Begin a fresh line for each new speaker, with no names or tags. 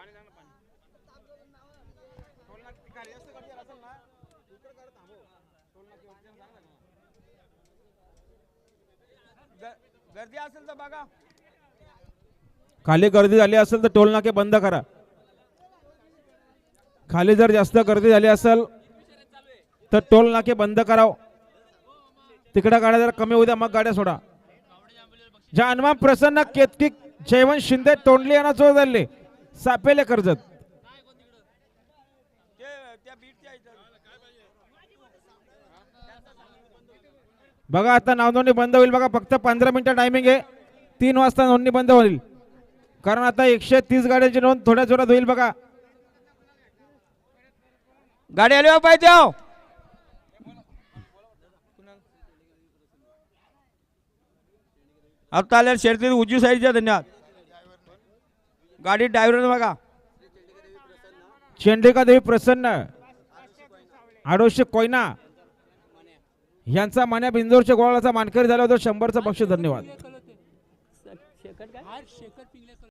पाणी सांग ना पाणी. टोल नाकी खाली
जास्त गर्दी
असेल ना इकडे कर थांबव. टोल
नाकी वरती सांग
ना गर्दी असेल तर बघा.
खाली गर्दी झाली असेल तर टोल नाके बंद करा. खाली जर जास्त गर्दी झाली असेल तर टोल नाके बंद कराव. तिकडे गाड्या जरा कमी होऊ द्या मग गाड्या सोडा. ज्या हनुमान प्रसन्न केतकी जयवंत शिंदे तोंडली यांना जोर झाले सापेले कर्जत. बघा आता नावनोंदणी बंद होईल बघा फक्त पंधरा मिनिटं टायमिंग आहे. तीन वाजता नोंदणी बंद होईल. कारण आता एकशे तीस गाड्यांची नोंद थोड्या जोरात होईल बघा.
गाडी आली हो, पाहिजे हो. आता आल्या शेरतील उजवी साईडच्या धन्यवाद. गाडी ड्रायव्हर बघा
चेंडिका देवी प्रसन्न. आडोशे कोयना. यांचा मान्या बिंदोरच्या गोळाचा मानकरी झाला होता शंभरचा बक्षीस धन्यवाद.